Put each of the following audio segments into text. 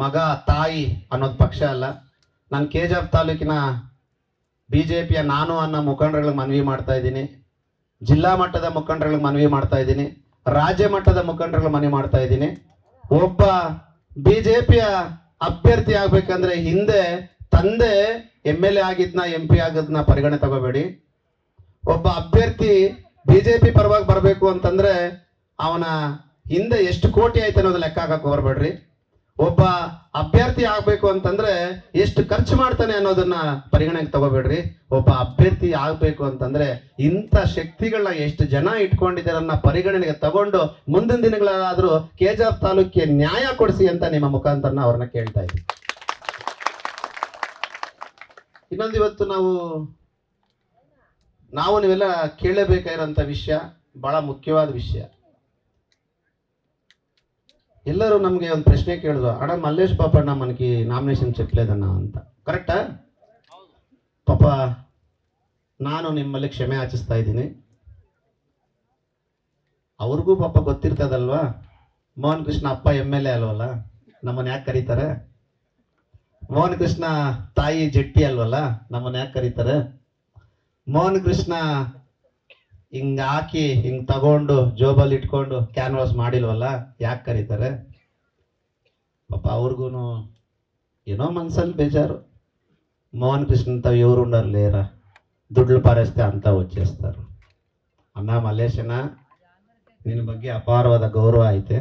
ಮಗ, ತಾಯಿ ಅನ್ನೋದು ಪಕ್ಷ ಅಲ್ಲ. ನಾನು ಕೆ ಜಿ ಎಫ್ ತಾಲೂಕಿನ ಬಿ ಜೆ ಪಿಯ ನಾನು ಅನ್ನೋ ಮುಖಂಡರುಗಳಿಗೆ ಮನವಿ ಮಾಡ್ತಾ ಇದ್ದೀನಿ. ಜಿಲ್ಲಾ ಮಟ್ಟದ ಮುಖಂಡರುಗಳಿಗೆ ಮನವಿ ಮಾಡ್ತಾ ಇದ್ದೀನಿ. ರಾಜ್ಯ ಮಟ್ಟದ ಮುಖಂಡರುಗಳು ಮನವಿ ಮಾಡ್ತಾ ಇದ್ದೀನಿ. ಒಬ್ಬ ಬಿ ಜೆ ಪಿಯ ಅಭ್ಯರ್ಥಿ ಆಗ್ಬೇಕಂದ್ರೆ ಹಿಂದೆ ತಂದೆ ಎಂ ಎಲ್ ಎ ಆಗಿದ್ನ ಎಂ ಪಿ ಆಗೋದನ್ನ ಪರಿಗಣನೆ ತಗೋಬೇಡಿ. ಒಬ್ಬ ಅಭ್ಯರ್ಥಿ ಬಿ ಜೆ ಪಿ ಪರವಾಗಿ ಬರಬೇಕು ಅಂತಂದ್ರೆ ಅವನ ಹಿಂದೆ ಎಷ್ಟು ಕೋಟಿ ಆಯ್ತು ಅನ್ನೋದು ಲೆಕ್ಕ ಹಾಕಕ್ಕೆ ಬರಬೇಡ್ರಿ ಒಬ್ಬ ಅಭ್ಯರ್ಥಿ ಆಗ್ಬೇಕು ಅಂತಂದ್ರೆ ಎಷ್ಟು ಖರ್ಚು ಮಾಡ್ತಾನೆ ಅನ್ನೋದನ್ನ ಪರಿಗಣನೆಗೆ ತಗೋಬೇಡ್ರಿ. ಒಬ್ಬ ಅಭ್ಯರ್ಥಿ ಆಗ್ಬೇಕು ಅಂತಂದ್ರೆ ಇಂಥ ಶಕ್ತಿಗಳನ್ನ ಎಷ್ಟು ಜನ ಇಟ್ಕೊಂಡಿದ್ದಾರನ್ನ ಪರಿಗಣನೆಗೆ ತಗೊಂಡು ಮುಂದಿನ ದಿನಗಳಾದ್ರೂ ಕೆಜಾಫ್ ತಾಲೂಕಿಗೆ ನ್ಯಾಯ ಕೊಡಿಸಿ ಅಂತ ನಿಮ್ಮ ಮುಖಾಂತರ ಅವ್ರನ್ನ ಕೇಳ್ತಾ ಇದ್ದೀವಿ ಇನ್ನೊಂದು ಇವತ್ತು ನಾವು ನಾವು ನೀವೆಲ್ಲ ಕೇಳಬೇಕಾಗಿರೋಂಥ ವಿಷಯ, ಬಹಳ ಮುಖ್ಯವಾದ ವಿಷಯ. ಎಲ್ಲರೂ ನಮಗೆ ಒಂದು ಪ್ರಶ್ನೆ ಕೇಳಿದ್ರು ಅಣ್ಣ ಮಲ್ಲೇಶ್ ಪಾಪಣ್ಣ మనకి ನಾಮಿನೇಷನ್ చెప్పలేదన్నా ಅಂತ ಕರೆಕ್ಟಾ ಪಾಪ ನಾನು ನಿಮ್ಮಲ್ಲಿ ಕ್ಷಮೆ ಯಾಚಿಸ್ತಾ ಇದ್ದೀನಿ ಅವ್ರಿಗೂ ಪಾಪ ಗೊತ್ತಿರ್ತದಲ್ವಾ ಮೋಹನ್ ಕೃಷ್ಣ ಅಪ್ಪ ಎಮ್ ಎಲ್ ಎ ಅಲ್ವಲ್ಲ ನಮ್ಮನ್ನ ಯಾಕೆ ಕರೀತಾರೆ ಮೋಹನ್ ಕೃಷ್ಣ ತಾಯಿ ಜಟ್ಟಿ ಅಲ್ವಲ್ಲ ನಮ್ಮನ್ನ ಯಾಕೆ ಕರೀತಾರೆ ಮೋಹನ್ ಕೃಷ್ಣ ಹಿಂಗೆ ಹಾಕಿ ಹಿಂಗೆ ತಗೊಂಡು, ಜೋಬಲ್ಲಿ ಇಟ್ಕೊಂಡು ಕ್ಯಾನ್ವಾಸ್ ಮಾಡಿಲ್ವಲ್ಲ, ಯಾಕೆ ಕರೀತಾರೆ? ಪಾಪ ಅವ್ರಿಗೂ ಏನೋ ಮನ್ಸಲ್ಲಿ ಬೇಜಾರು. ಮೋಹನ್ కృష్ణ ఎవరు ఉండరు ಲೇರ. ದುಡ್ಲು ಅಂತ ವಚ್ಚಿಸ್ತಾರೆ ಅಣ್ಣ ಮಲ್ಲೇಶಣ್ಣ ನಿನ್ನ ಬಗ್ಗೆ ಅಪಾರವಾದ ಗೌರವ ಐತೆ.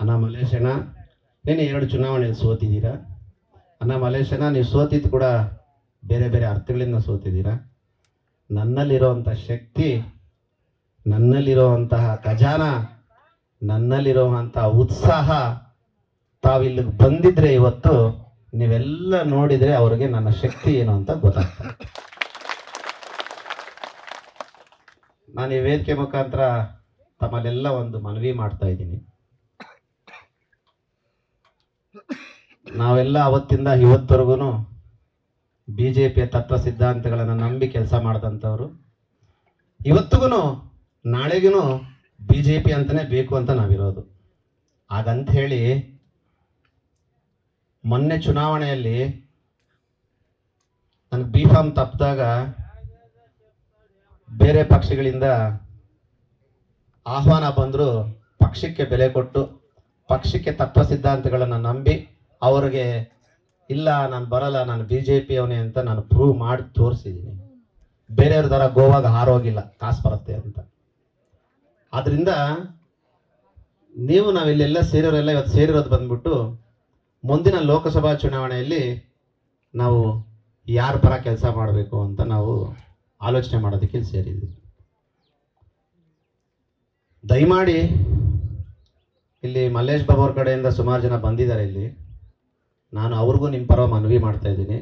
ಅಣ್ಣ ಮಲ್ಲೇಶಣ್ಣ ನೀನು ಎರಡು ಚುನಾವಣೆಯಲ್ಲಿ ಸೋತಿದ್ದೀರಾ? ಅಣ್ಣ ಮಲ್ಲೇಶಣ್ಣ, ನೀವು ಸೋತಿದ್ದು ಕೂಡ ಬೇರೆ ಬೇರೆ ಅರ್ಥಗಳಿಂದ ಸೋತಿದ್ದೀರಾ? ನನ್ನಲ್ಲಿರುವಂಥ ಶಕ್ತಿ, ನನ್ನಲ್ಲಿರುವಂತಹ ಖಜಾನ ನನ್ನಲ್ಲಿರುವಂತಹ ಉತ್ಸಾಹ ತಾವಿಲ್ಲಿಗೆ ಬಂದಿದ್ರೆ ಇವತ್ತು ನೀವೆಲ್ಲ ನೋಡಿದ್ರೆ ಅವರಿಗೆ ನನ್ನ ಶಕ್ತಿ ಏನು ಅಂತ ಗೊತ್ತಾಗ್ತದೆ. ನಾನು ಈ ವೇದಿಕೆ ಮುಖಾಂತರ ತಮ್ಮಲ್ಲೆಲ್ಲ ಒಂದು ಮನವಿ ಮಾಡ್ತಾ ಇದ್ದೀನಿ. ನಾವೆಲ್ಲ ಅವತ್ತಿಂದ ಇವತ್ತವರೆಗೂ ಬಿ ಜೆ ಪಿಯ ತತ್ವ ಸಿದ್ಧಾಂತಗಳನ್ನು ನಂಬಿ ಕೆಲಸ ಮಾಡಿದಂಥವ್ರು. ಇವತ್ತಿಗೂ ನಾಳೆಗೂ ಬಿ ಜೆ ಪಿ ಅಂತಲೇ ಬೇಕು ಅಂತ ನಾವಿರೋದು. ಹಾಗಂತ ಹೇಳಿ ಮೊನ್ನೆ ಚುನಾವಣೆಯಲ್ಲಿ ನನಗೆ ಬಿ ಫಾರ್ಮ್ ತಪ್ಪಿದಾಗ ಬೇರೆ ಪಕ್ಷಗಳಿಂದ ಆಹ್ವಾನ ಬಂದರೂ, ಪಕ್ಷಕ್ಕೆ ಬೆಲೆ ಕೊಟ್ಟು, ಪಕ್ಷಕ್ಕೆ ತತ್ವ ಸಿದ್ಧಾಂತಗಳನ್ನು ನಂಬಿ ಅವರಿಗೆ ಇಲ್ಲ, ನಾನು ಬರಲ್ಲ, ನಾನು ಬಿ ಜೆ ಪಿ ಅವನೇ ಅಂತ ನಾನು ಪ್ರೂವ್ ಮಾಡಿ ತೋರಿಸಿದ್ದೀನಿ ಬೇರೆಯವ್ರ ಥರ ಗೋವಾಗ ಹಾರೋಗಿಲ್ಲ, ಕಾಸು ಬರುತ್ತೆ ಅಂತ. ಆದ್ರಿಂದ ನೀವು ನಾವಿಲ್ಲೆಲ್ಲ ಸೇರೋರೆಲ್ಲ ಇವತ್ತು ಸೇರಿರೋದು ಬಂದ್ಬಿಟ್ಟು ಮುಂದಿನ ಲೋಕಸಭಾ ಚುನಾವಣೆಯಲ್ಲಿ ನಾವು ಯಾರ ಪರ ಕೆಲಸ ಮಾಡಬೇಕು ಅಂತ ನಾವು ಆಲೋಚನೆ ಮಾಡೋದಕ್ಕೆ ಇಲ್ಲಿ ಸೇರಿದ್ವಿ. ದಯಮಾಡಿ ಇಲ್ಲಿ ಮಲ್ಲೇಶ್ ಬಾಬು ಅವ್ರ ಕಡೆಯಿಂದ ಸುಮಾರು ಜನ ಬಂದಿದ್ದಾರೆ ಇಲ್ಲಿ. ನಾನು ಅವ್ರಿಗೂ ನಿಮ್ಮ ಪರ ಮನವಿ ಮಾಡ್ತಾ ಇದ್ದೀನಿ.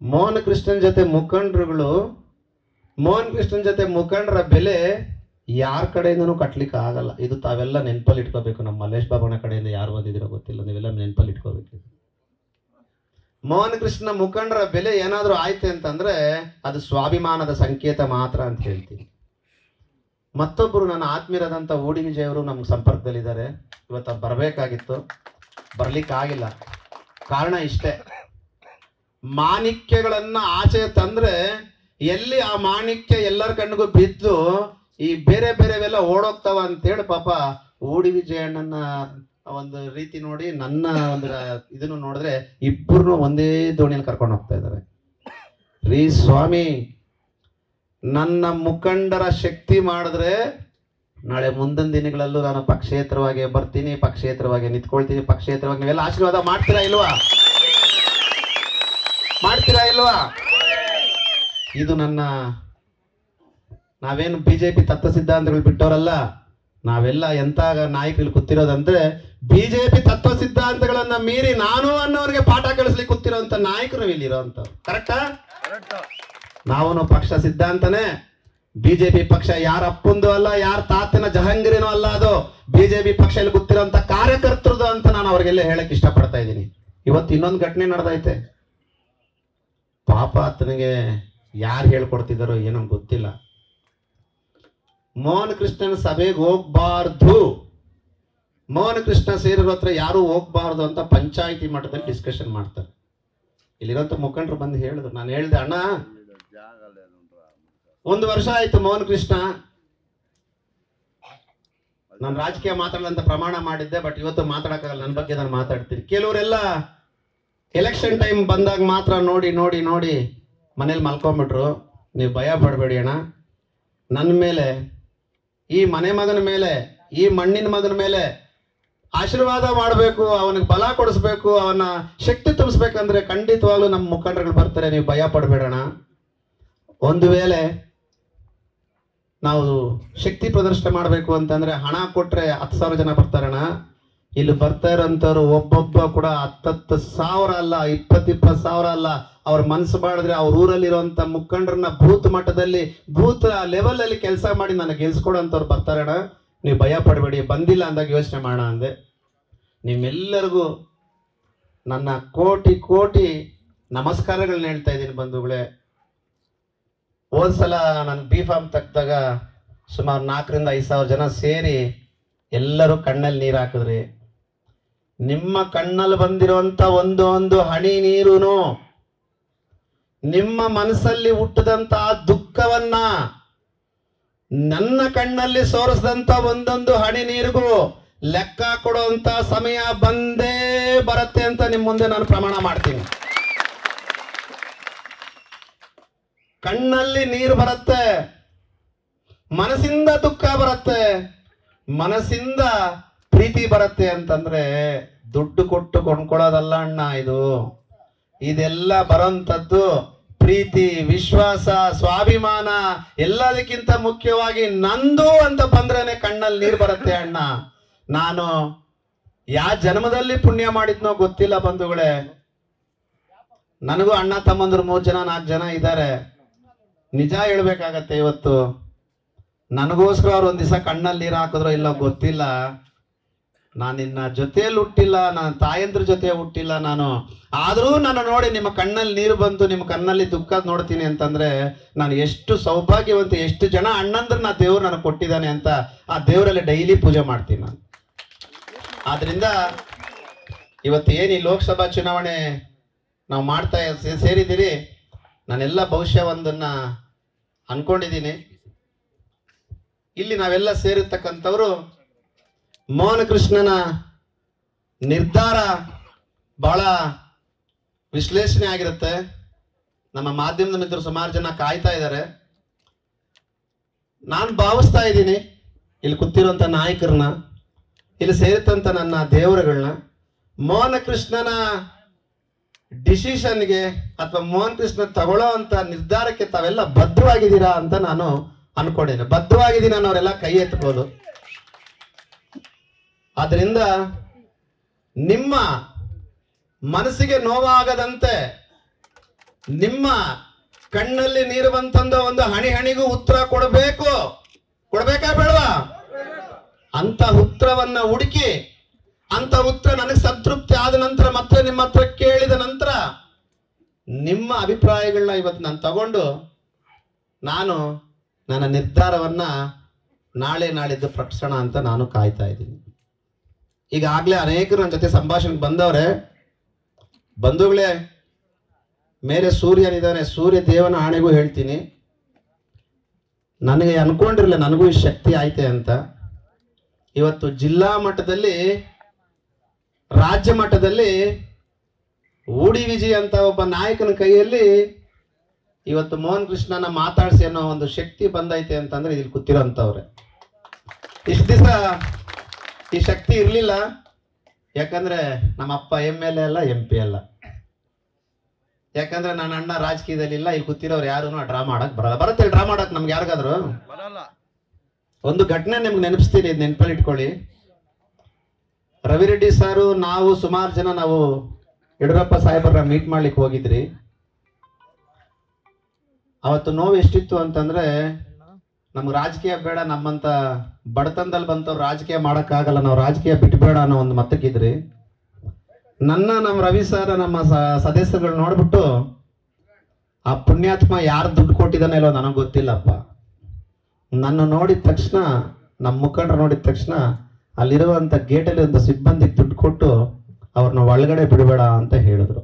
ಮೋಹನ್ ಕೃಷ್ಣನ್ ಜೊತೆ ಮುಖಂಡರುಗಳು, ಮೋಹನ್ ಕೃಷ್ಣನ್ ಜೊತೆ ಮುಖಂಡರ ಬೆಲೆ ಯಾರ ಕಡೆಯಿಂದನು ಕಟ್ಲಿಕ್ಕೆ ಆಗಲ್ಲ. ಇದು ತಾವೆಲ್ಲ ನೆನಪಲ್ಲಿ ಇಟ್ಕೋಬೇಕು. ನಮ್ಮ ಮಲ್ಲೇಶ್ ಬಾಬನ ಕಡೆಯಿಂದ ಯಾರು ಬಂದಿದ್ದೀರೋ ಗೊತ್ತಿಲ್ಲ. ನೀವೆಲ್ಲ ನೆನಪಲ್ಲಿ ಇಟ್ಕೋಬೇಕು ಮೋಹನ್ ಕೃಷ್ಣ ಮುಖಂಡರ ಬೆಲೆ ಏನಾದರೂ ಆಯ್ತು ಅಂತಂದ್ರೆ ಅದು ಸ್ವಾಭಿಮಾನದ ಸಂಕೇತ ಮಾತ್ರ ಅಂತ ಹೇಳ್ತೀನಿ. ಮತ್ತೊಬ್ಬರು ನನ್ನ ಆತ್ಮೀಯರಾದಂಥ ಓಡಿ ವಿಜಯ್ ಅವರು ನಮ್ಗೆ ಸಂಪರ್ಕದಲ್ಲಿದ್ದಾರೆ. ಇವತ್ತು ಬರಬೇಕಾಗಿತ್ತು. ಬರ್ಲಿಕ್ಕೆ ಆಗಿಲ್ಲ ಕಾರಣ ಇಷ್ಟೇ. ಮಾಣಿಕ್ಯಗಳನ್ನು ಆಚೆ ತಂದ್ರೆ ಎಲ್ಲಿ ಆ ಮಾಣಿಕ್ಯ ಎಲ್ಲರ ಕಣ್ಣಿಗೂ ಬಿದ್ದು ಈ ಬೇರೆ ಬೇರೆವೆಲ್ಲ ಓಡೋಗ್ತಾವ ಅಂತೇಳಿ ಪಾಪ ಓಡಿ ವಿಜಯಣ್ಣನ ಒಂದು ರೀತಿ ನೋಡಿ ನನ್ನ ಒಂದು ಇದನ್ನು ನೋಡಿದ್ರೆ ಇಬ್ಬರನ್ನು ಒಂದೇ ದೋಣಿಯಲ್ಲಿ ಕರ್ಕೊಂಡು ಹೋಗ್ತಾ ಇದ್ದಾರೆ. ರೀ ಸ್ವಾಮಿ, ನನ್ನ ಮುಖಂಡರ ಶಕ್ತಿ ಮಾಡಿದ್ರೆ ನಾಳೆ ಮುಂದಿನ ದಿನಗಳಲ್ಲೂ ನಾನು ಪಕ್ಷೇತರವಾಗಿ ಬರ್ತೀನಿ, ಪಕ್ಷೇತರವಾಗಿ ನಿಂತ್ಕೊಳ್ತೀನಿ, ಪಕ್ಷೇತರವಾಗಿ ನೀವೆಲ್ಲ ಆಶೀರ್ವಾದ ಮಾಡ್ತೀರಾ ಇಲ್ವಾ? ಮಾಡ್ತೀರಾ ಇಲ್ವಾ? ಇದು ನನ್ನ, ನಾವೇನು ಬಿಜೆಪಿ ತತ್ವ ಸಿದ್ಧಾಂತಗಳು ಬಿಟ್ಟವರಲ್ಲ, ನಾವೆಲ್ಲ ಎಂತ ನಾಯಕರಲ್ಲಿ ಕೂತಿರೋದಂದ್ರೆ ಬಿಜೆಪಿ ತತ್ವ ಸಿದ್ಧಾಂತಗಳನ್ನ ಮೀರಿ ನಾನು ಅನ್ನೋರಿಗೆ ಪಾಠ ಕಳಿಸ್ಲಿಕ್ಕೆ ಕೂತಿರೋಂಥ ನಾಯಕರು ಇಲ್ಲಿರೋಂಥ ಕರೆಕ್ಟಾ ನಾವು ಪಕ್ಷ ಸಿದ್ಧಾಂತನೇ. ಬಿಜೆಪಿ ಪಕ್ಷ ಯಾರ ಅಪ್ಪಂದು ಅಲ್ಲ, ಯಾರ ತಾತನ ಜಹಂಗೀರಿನೂ ಅಲ್ಲ ಅದು. ಬಿಜೆಪಿ ಪಕ್ಷ ಇಲ್ಲಿ ಗೊತ್ತಿರೋಂಥ ಕಾರ್ಯಕರ್ತರದು ಅಂತ ನಾನು ಅವ್ರಿಗೆಲ್ಲ ಹೇಳಕ್ ಇಷ್ಟಪಡ್ತಾ ಇದ್ದೀನಿ. ಇವತ್ತು ಇನ್ನೊಂದು ಘಟನೆ ನಡೆದೈತೆ. ಪಾಪ ಆತನಿಗೆ ಯಾರು ಹೇಳ್ಕೊಡ್ತಿದ್ದಾರೋ ಏನೋ ಗೊತ್ತಿಲ್ಲ. ಮೋಹನ್ ಕೃಷ್ಣನ ಸಭೆಗೆ ಹೋಗ್ಬಾರ್ದು. ಮೋಹನ್ ಕೃಷ್ಣ ಸೇರಿರೋ ಹತ್ರ ಯಾರು ಹೋಗ್ಬಾರ್ದು ಅಂತ ಪಂಚಾಯಿತಿ ಮಟ್ಟದಲ್ಲಿ ಡಿಸ್ಕಷನ್ ಮಾಡ್ತಾರೆ. ಇಲ್ಲಿರೋಂಥ ಮುಖಂಡರು ಬಂದು ಹೇಳಿದ್ರು, ನಾನು ಹೇಳಿದೆ, ಅಣ್ಣ ಒಂದು ವರ್ಷ ಆಯ್ತು ಮೋಹನ್ ಕೃಷ್ಣ. ನಾನು ರಾಜಕೀಯ ಮಾತಾಡಲಂತ ಪ್ರಮಾಣ ಮಾಡಿದ್ದೆ ಬಟ್ ಇವತ್ತು ಮಾತಾಡಕ್ಕಾಗಲ್ಲ. ನನ್ನ ಬಗ್ಗೆ ನಾನು ಮಾತಾಡ್ತೀನಿ. ಕೆಲವರೆಲ್ಲ ಎಲೆಕ್ಷನ್ ಟೈಮ್ ಬಂದಾಗ ಮಾತ್ರ ನೋಡಿ ನೋಡಿ ನೋಡಿ ಮನೇಲಿ ಮಲ್ಕೊಂಬಿಟ್ರು. ನೀವು ಭಯ ಪಡಬೇಡಿ ಅಣ್ಣ. ನನ್ನ ಮೇಲೆ, ಈ ಮನೆ ಮಗನ ಮೇಲೆ, ಈ ಮಣ್ಣಿನ ಮಗನ ಮೇಲೆ ಆಶೀರ್ವಾದ ಮಾಡಬೇಕು, ಅವನಿಗೆ ಬಲ ಕೊಡಿಸ್ಬೇಕು, ಅವನ ಶಕ್ತಿ ತುಂಬಿಸ್ಬೇಕಂದ್ರೆ ಖಂಡಿತವಾಗ್ಲೂ ನಮ್ಮ ಮುಖಂಡರುಗಳು ಬರ್ತಾರೆ. ನೀವು ಭಯ ಪಡಬೇಡಣ ಒಂದು ವೇಳೆ ನಾವು ಶಕ್ತಿ ಪ್ರದರ್ಶನ ಮಾಡಬೇಕು ಅಂತಂದರೆ ಹಣ ಕೊಟ್ಟರೆ ಹತ್ತು ಸಾವಿರ ಜನ ಬರ್ತಾರಣ ಇಲ್ಲಿ ಬರ್ತಾ ಇರೋಂಥವ್ರು ಒಬ್ಬೊಬ್ಬ ಕೂಡ ಹತ್ತತ್ತು ಸಾವಿರ ಅಲ್ಲ, ಇಪ್ಪತ್ತು ಇಪ್ಪತ್ತು ಸಾವಿರ ಅಲ್ಲ. ಅವ್ರ ಮನಸ್ಸು ಮಾಡಿದ್ರೆ ಅವ್ರ ಊರಲ್ಲಿರುವಂಥ ಮುಖಂಡರನ್ನ ಭೂತ್ ಮಟ್ಟದಲ್ಲಿ, ಬೂತ್ ಲೆವೆಲಲ್ಲಿ ಕೆಲಸ ಮಾಡಿ ನನಗೆ ಗೆಲ್ಸ್ಕೊಡೋಂಥವ್ರು ಬರ್ತಾರಣ ನೀವು ಭಯ ಪಡಬೇಡಿ, ಬಂದಿಲ್ಲ ಅಂದಾಗ ಯೋಚನೆ ಮಾಡೋಣ ಅಂದೆ. ನಿಮ್ಮೆಲ್ಲರಿಗೂ ನನ್ನ ಕೋಟಿ ಕೋಟಿ ನಮಸ್ಕಾರಗಳನ್ನ ಹೇಳ್ತಾ ಇದ್ದೀನಿ ಬಂಧುಗಳೇ. ಹೋದ್ಸಲ ನಾನು ಬಿ ಫಾರ್ಮ್ ತೆಗ್ದಾಗ ಸುಮಾರು ನಾಲ್ಕರಿಂದ ಐದು ಸಾವಿರ ಜನ ಸೇರಿ ಎಲ್ಲರೂ ಕಣ್ಣಲ್ಲಿ ನೀರು ಹಾಕಿದ್ರಿ. ನಿಮ್ಮ ಕಣ್ಣಲ್ಲಿ ಬಂದಿರುವಂತ ಒಂದು ಒಂದು ಹನಿ ನೀರುನು ನಿಮ್ಮ ಮನಸ್ಸಲ್ಲಿ ಹುಟ್ಟದಂತ ದುಃಖವನ್ನ ನನ್ನ ಕಣ್ಣಲ್ಲಿ ಸೋರಿಸಿದಂತ ಒಂದೊಂದು ಹನಿ ನೀರಿಗೂ ಲೆಕ್ಕ ಕೊಡುವಂತ ಸಮಯ ಬಂದೇ ಬರುತ್ತೆ ಅಂತ ನಿಮ್ಮ ಮುಂದೆ ನಾನು ಪ್ರಮಾಣ ಮಾಡ್ತೀನಿ. ಕಣ್ಣಲ್ಲಿ ನೀರು ಬರುತ್ತೆ, ಮನಸ್ಸಿಂದ ದುಃಖ ಬರುತ್ತೆ, ಮನಸ್ಸಿಂದ ಪ್ರೀತಿ ಬರುತ್ತೆ ಅಂತಂದ್ರೆ ದುಡ್ಡು ಕೊಟ್ಟು ಕೊಂಡ್ಕೊಳ್ಳೋದಲ್ಲ ಅಣ್ಣ ಇದು. ಇದೆಲ್ಲ ಬರೋಂಥದ್ದು ಪ್ರೀತಿ, ವಿಶ್ವಾಸ, ಸ್ವಾಭಿಮಾನ ಎಲ್ಲದಕ್ಕಿಂತ ಮುಖ್ಯವಾಗಿ ನಂದು ಅಂತ ಬಂದ್ರೇನೆ ಕಣ್ಣಲ್ಲಿ ನೀರು ಬರುತ್ತೆ ಅಣ್ಣ. ನಾನು ಯಾ ಜನ್ಮದಲ್ಲಿ ಪುಣ್ಯ ಮಾಡಿದ್ನೋ ಗೊತ್ತಿಲ್ಲ ಬಂಧುಗಳೇ. ನನಗೂ ಅಣ್ಣ ತಮ್ಮಂದ್ರು ಮೂರು ಜನ, ನಾಲ್ಕು ಜನ ಇದ್ದಾರೆ. ನಿಜ ಹೇಳ್ಬೇಕಾಗತ್ತೆ ಇವತ್ತು? ನನಗೋಸ್ಕರ ಅವ್ರು ಒಂದು ದಿವಸ ಕಣ್ಣಲ್ಲಿ ನೀರು ಹಾಕಿದ್ರೋ ಇಲ್ಲೋ ಗೊತ್ತಿಲ್ಲ. ನಾನು ನಿನ್ನ ಜೊತೆಯಲ್ಲಿ ಹುಟ್ಟಿಲ್ಲ ನನ್ನ ತಾಯಂದ್ರ ಜೊತೆ ಹುಟ್ಟಿಲ್ಲ ನಾನು. ಆದರೂ ನಾನು ನೋಡಿ ನಿಮ್ಮ ಕಣ್ಣಲ್ಲಿ ನೀರು ಬಂತು, ನಿಮ್ಮ ಕಣ್ಣಲ್ಲಿ ದುಃಖ ನೋಡ್ತೀನಿ ಅಂತಂದ್ರೆ ನಾನು ಎಷ್ಟು ಸೌಭಾಗ್ಯವಂತ, ಎಷ್ಟು ಜನ ಅಣ್ಣಂದ್ರನ್ನ ದೇವ್ರು ನನಗೆ ಕೊಟ್ಟಿದ್ದಾನೆ ಅಂತ ಆ ದೇವರಲ್ಲಿ ಡೈಲಿ ಪೂಜೆ ಮಾಡ್ತೀನಿ ನಾನು. ಆದ್ರಿಂದ ಇವತ್ತು ಏನು ಈ ಲೋಕಸಭಾ ಚುನಾವಣೆ ನಾವು ಮಾಡ್ತಾ ಸೇರಿದ್ದೀರಿ? ನಾನೆಲ್ಲ ಭವಿಷ್ಯ ಒಂದನ್ನು ಅನ್ಕೊಂಡಿದ್ದೀನಿ. ಇಲ್ಲಿ ನಾವೆಲ್ಲ ಸೇರಿರ್ತಕ್ಕಂಥವ್ರು ಮೋಹನ ಕೃಷ್ಣನ ನಿರ್ಧಾರ ಬಹಳ ವಿಶ್ಲೇಷಣೆ ಆಗಿರುತ್ತೆ. ನಮ್ಮ ಮಾಧ್ಯಮದ ಮಿತ್ರರು ಸುಮಾರು ಜನ ಕಾಯ್ತಾ ಇದ್ದಾರೆ. ನಾನು ಭಾವಿಸ್ತಾ ಇದ್ದೀನಿ ಇಲ್ಲಿ ಕೂತಿರುವಂಥ ನಾಯಕರನ್ನ, ಇಲ್ಲಿ ಸೇರಿದಂಥ ನನ್ನ ದೇವರುಗಳನ್ನ. ಮೋಹನ ಕೃಷ್ಣನ ಡಿಸಿಷನ್ಗೆ ಅಥವಾ ಮೋಹನ್ ಕೃಷ್ಣ ತಗೊಳ್ಳೋ ಅಂತ ನಿರ್ಧಾರಕ್ಕೆ ತಾವೆಲ್ಲ ಬದ್ಧವಾಗಿದ್ದೀರಾ ಅಂತ ನಾನು ಅನ್ಕೊಂಡಿದ್ದೆ ಬದ್ಧವಾಗಿದ್ದೀನಿ ಅನ್ನೋರೆಲ್ಲ ಕೈ ಎತ್ಬೋದು ಆದ್ರಿಂದ ನಿಮ್ಮ ಮನಸ್ಸಿಗೆ ನೋವಾಗದಂತೆ ನಿಮ್ಮ ಕಣ್ಣಲ್ಲಿ ನೀರು ಬಂತಂದ ಒಂದು ಹಣಿ ಹಣಿಗೂ ಉತ್ತರ ಕೊಡಬೇಕು. ಕೊಡ್ಬೇಕಾ ಬೇಡವಾ? ಅಂತ ಉತ್ತರವನ್ನ ಹುಡುಕಿ ಅಂತ ಉತ್ತರ ನನಗೆ ಸಂತೃಪ್ತಿ ಆದ ನಂತರ ಮತ್ತೆ ನಿಮ್ಮ ಹತ್ರ ಕೇಳಿದ ನಂತರ ನಿಮ್ಮ ಅಭಿಪ್ರಾಯಗಳನ್ನ ಇವತ್ತು ನಾನು ತಗೊಂಡು ನಾನು ನನ್ನ ನಿರ್ಧಾರವನ್ನ ನಾಳೆ ನಾಳಿದ್ದು ಪ್ರಕ್ಷಣ ಅಂತ ನಾನು ಕಾಯ್ತಾ ಇದ್ದೀನಿ. ಈಗಾಗಲೇ ಅನೇಕರು ನನ್ನ ಜೊತೆ ಸಂಭಾಷಣೆಗೆ ಬಂದವ್ರೆ. ಬಂಧುಗಳೇ, ಮೇರೆ ಸೂರ್ಯನಿದ್ದಾನೆ, ಸೂರ್ಯ ದೇವನ ಆಣೆಗೂ ಹೇಳ್ತೀನಿ. ನನಗೆ ಅನ್ಕೊಂಡಿರಲಿಲ್ಲ, ನನಗೂ ಈ ಶಕ್ತಿ ಆಯ್ತೆ ಅಂತ. ಇವತ್ತು ಜಿಲ್ಲಾ ಮಟ್ಟದಲ್ಲಿ ರಾಜ್ಯ ಮಟ್ಟದಲ್ಲಿ ಊಡಿ ವಿಜಯ್ ಅಂತ ಒಬ್ಬ ನಾಯಕನ ಕೈಯಲ್ಲಿ ಇವತ್ತು ಮೋಹನ್ ಕೃಷ್ಣನ ಮಾತಾಡಿಸಿ ಅನ್ನೋ ಒಂದು ಶಕ್ತಿ ಬಂದೈತೆ ಅಂತಂದ್ರೆ ಇಲ್ಲಿ ಕೂತಿರೋಂಥವ್ರೆ. ಇಷ್ಟು ದಿವಸ ಈ ಶಕ್ತಿ ಇರಲಿಲ್ಲ. ಯಾಕಂದ್ರೆ ನಮ್ಮ ಅಪ್ಪ ಎಂ ಎಲ್ ಎ ಅಲ್ಲ ಎಂ ಪಿ ಅಲ್ಲ. ಯಾಕಂದ್ರೆ ನನ್ನ ಅಣ್ಣ ರಾಜಕೀಯದಲ್ಲಿ ಇಲ್ಲ ಇಲ್ಲಿ ಕೂತಿರೋರು ಯಾರು ಡ್ರಾ ಮಾಡಕ್ ಬರಲ್ಲ. ಬರುತ್ತೆ ಡ್ರಾ ಮಾಡಕ್ ನಮ್ಗೆ ಯಾರಿಗಾದ್ರು? ಒಂದು ಘಟನೆ ನಿಮ್ಗೆ ನೆನಪಿಸ್ತೀನಿ ನೆನಪಲ್ಲಿ ಇಟ್ಕೊಳ್ಳಿ. ರವಿರೆಡ್ಡಿ ಸಾರು ನಾವು ಸುಮಾರು ಜನ ನಾವು ಯಡಿಯೂರಪ್ಪ ಸಾಹೇಬರ ಮೀಟ್ ಮಾಡ್ಲಿಕ್ಕೆ ಹೋಗಿದ್ರಿ. ಅವತ್ತು ನೋವು ಎಷ್ಟಿತ್ತು ಅಂತಂದ್ರೆ ನಮ್ಗೆ ರಾಜಕೀಯ ಬೇಡ, ನಮ್ಮಂತ ಬಡತನದಲ್ಲಿ ಬಂತವ್ರು ರಾಜಕೀಯ ಮಾಡೋಕ್ಕಾಗಲ್ಲ, ನಾವು ರಾಜಕೀಯ ಬಿಟ್ಬೇಡ ಅನ್ನೋ ಒಂದು ಮತಕ್ಕಿದ್ರಿ ನನ್ನ ನಮ್ಮ ರವಿ ಸರ್, ನಮ್ಮ ಸದಸ್ಯರುಗಳು ನೋಡ್ಬಿಟ್ಟು, ಆ ಪುಣ್ಯಾತ್ಮ ಯಾರು ದುಡ್ಡು ಕೊಟ್ಟಿದ್ದಾನೆ ಇಲ್ಲೋ ನನಗೆ ಗೊತ್ತಿಲ್ಲಪ್ಪ. ನನ್ನ ನೋಡಿದ ತಕ್ಷಣ ನಮ್ಮ ಮುಖಂಡರು ನೋಡಿದ ತಕ್ಷಣ ಅಲ್ಲಿರುವಂಥ ಗೇಟಲ್ಲಿ ಒಂದು ಸಿಬ್ಬಂದಿಗೆ ದುಡ್ಡು ಕೊಟ್ಟು ಅವ್ರನ್ನ ಒಳಗಡೆ ಬಿಡಬೇಡ ಅಂತ ಹೇಳಿದ್ರು.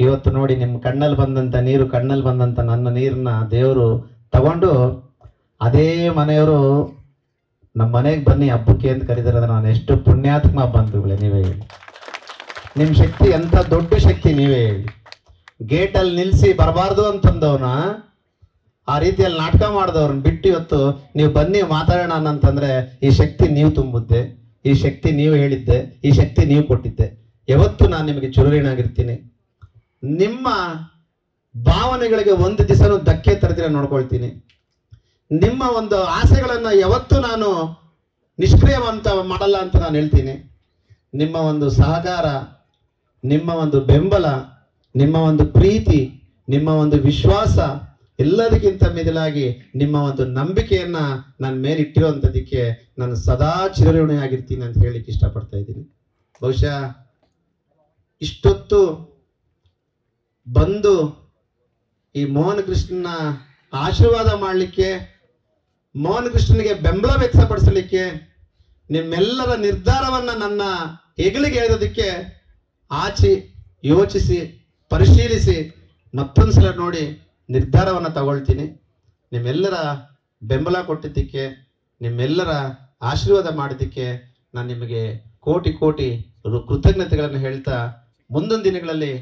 ಇವತ್ತು ನೋಡಿ ನಿಮ್ಮ ಕಣ್ಣಲ್ಲಿ ಬಂದಂಥ ನೀರು ಕಣ್ಣಲ್ಲಿ ಬಂದಂಥ ನನ್ನ ನೀರನ್ನ ದೇವರು ತಗೊಂಡು ಅದೇ ಮನೆಯವರು ನಮ್ಮ ಮನೆಗೆ ಬನ್ನಿ ಹಬ್ಬಕ್ಕೆ ಅಂತ ಕರೀತಾರೆ ನಾನು ಎಷ್ಟು ಪುಣ್ಯಾತ್ಮ ಬಂಧುಗಳೇ, ನೀವೇ ಹೇಳಿ. ನಿಮ್ಮ ಶಕ್ತಿ, ಎಂಥ ದೊಡ್ಡ ಶಕ್ತಿ ನೀವೇ ಹೇಳಿ. ಗೇಟಲ್ಲಿ ನಿಲ್ಲಿಸಿ ಬರಬಾರ್ದು ಅಂತಂದವನ ಆ ರೀತಿಯಲ್ಲಿ ನಾಟಕ ಮಾಡಿದವ್ರನ್ನ ಬಿಟ್ಟು ಇವತ್ತು ನೀವು ಬನ್ನಿ ಮಾತಾಡೋಣ ಅಂತಂದ್ರೆ ಈ ಶಕ್ತಿ ನೀವು ತುಂಬುತ್ತೆ ಈ ಶಕ್ತಿ ನೀವು ಹೇಳಿದ್ದೆ, ಈ ಶಕ್ತಿ ನೀವು ಕೊಟ್ಟಿದ್ದೆ. ಯಾವತ್ತು ನಾನು ನಿಮಗೆ ಚುರುಳಿನಾಗಿರ್ತೀನಿ. ನಿಮ್ಮ ಭಾವನೆಗಳಿಗೆ ಒಂದು ದಿವಸನೂ ಧಕ್ಕೆ ತರದಿರ ನೋಡ್ಕೊಳ್ತೀನಿ. ನಿಮ್ಮ ಒಂದು ಆಸೆಗಳನ್ನು ಯಾವತ್ತೂ ನಾನು ನಿಷ್ಕ್ರಿಯವಂತ ಮಾಡಲ್ಲ ಅಂತ ನಾನು ಹೇಳ್ತೀನಿ. ನಿಮ್ಮ ಒಂದು ಸಹಕಾರ, ನಿಮ್ಮ ಒಂದು ಬೆಂಬಲ, ನಿಮ್ಮ ಒಂದು ಪ್ರೀತಿ, ನಿಮ್ಮ ಒಂದು ವಿಶ್ವಾಸ ಎಲ್ಲದಕ್ಕಿಂತ ಮಿಗಿಲಾಗಿ ನಿಮ್ಮ ಒಂದು ನಂಬಿಕೆಯನ್ನ ನನ್ನ ಮೇಲೆ ನಾನು ಸದಾ ಚಿರಋಣಿಯಾಗಿರ್ತೀನಿ ಅಂತ ಹೇಳಲಿಕ್ಕೆ ಇಷ್ಟಪಡ್ತಾ ಇದ್ದೀನಿ. ಬಹುಶಃ ಇಷ್ಟೊತ್ತು ಬಂದು ಈ ಮೋಹನ ಕೃಷ್ಣನ ಆಶೀರ್ವಾದ ಮಾಡಲಿಕ್ಕೆ, ಮೋಹನ ಕೃಷ್ಣನಿಗೆ ಬೆಂಬಲ ವ್ಯಕ್ತಪಡಿಸಲಿಕ್ಕೆ, ನಿಮ್ಮೆಲ್ಲರ ನಿರ್ಧಾರವನ್ನ ನನ್ನ ಹೆಗಲಿಗೆ ಎಳೆದೋದಕ್ಕೆ ಆಚಿ ಯೋಚಿಸಿ, ಪರಿಶೀಲಿಸಿ ಮತ್ತೊಂದ್ಸಲ ನೋಡಿ ನಿರ್ಧಾರವನ್ನು ತಗೊಳ್ತೀನಿ. ನಿಮ್ಮೆಲ್ಲರ ಬೆಂಬಲ ಕೊಟ್ಟಿದ್ದಕ್ಕೆ, ನಿಮ್ಮೆಲ್ಲರ ಆಶೀರ್ವಾದ ಮಾಡಿದ್ದಕ್ಕೆ ನಾನು ನಿಮಗೆ ಕೋಟಿ ಕೋಟಿ ಕೃತಜ್ಞತೆಗಳನ್ನು ಹೇಳ್ತಾ ಮುಂದೊಂದು ದಿನಗಳಲ್ಲಿ